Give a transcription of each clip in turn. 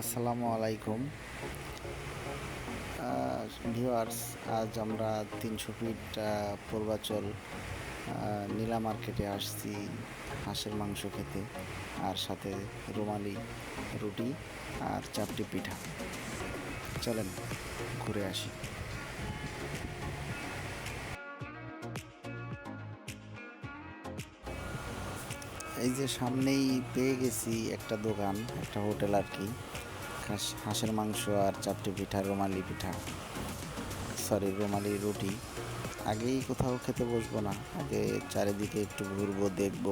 আসসালামু আলাইকুম। ভিউয়ার্স আজ আমরা তিনশো ফিট পূর্বাচল নীলা মার্কেটে আসছি হাঁসের মাংস খেতে আর সাথে রুমালি রুটি আর চাপটি পিঠা। চলেন, ঘুরে আসি। এই যে সামনেই পেয়ে গেছি একটা দোকান, একটা হোটেল আর কি। হাঁসের মাংস আর চারটি পিঠা, রুমালি পিঠা। সরি রুমালি রুটি। আগেই কোথাও খেতে বসবো না। আগে চারিদিকে একটু ঘুরবো, দেখব,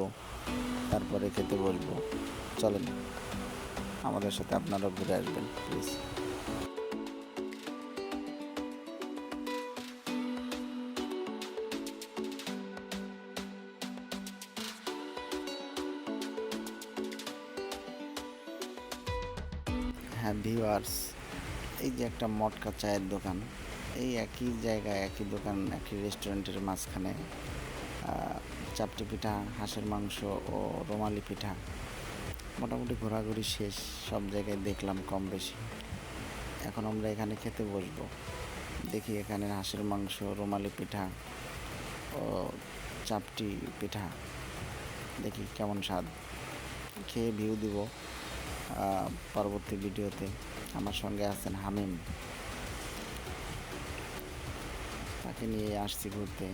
তারপরে খেতে বসবো। চলেন, আমাদের সাথে আপনারা ঘুরে আসবেন প্লিজ হ্যাঁ ভিউয়ার্স, এই যে একটা মটকা চায়ের দোকান, এই একই জায়গায়, একই দোকান, একই রেস্টুরেন্টের মাঝখানে চাপটি পিঠা, হাঁসের মাংস ও রুমালি পিঠা, মোটামুটি ঘোরাঘুরি শেষ, সব জায়গায় দেখলাম কম বেশি। এখন আমরা এখানে খেতে বসবো। দেখি এখানে হাঁসের মাংস, রুমালি পিঠা ও চাপটি পিঠা, দেখি কেমন স্বাদ। খেয়ে ভিউ দিব। পরবর্তী ভিডিওতে আমার সঙ্গে আছেন হামিম। তাকে নিয়ে আসছি ঘুরতে।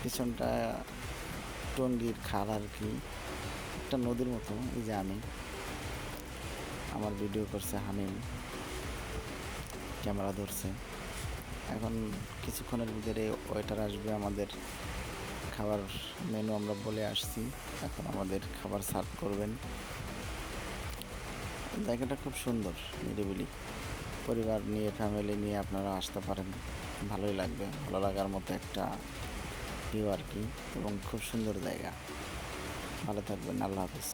পিছনটা টঙ্গীর খাল আর কি, একটা নদীর মতো, এই যে আমি। আমার ভিডিও করছে হামিম। ক্যামেরা ধরছে। এখন কিছুক্ষণের ভিতরে ওয়েটার আসবে আমাদের খাবার মেনু আমরা বলে আসছি। এখন আমাদের খাবার সার্ভ করবেন। জায়গাটা খুব সুন্দর, নিরিবিলি। পরিবার নিয়ে ফ্যামিলি নিয়ে আপনারা আসতে পারেন। ভালোই লাগবে, ভালো লাগার মতো একটা ভিউ আর কি। এবং খুব সুন্দর জায়গা। ভালো থাকবেন, আল্লাহ হাফিজ।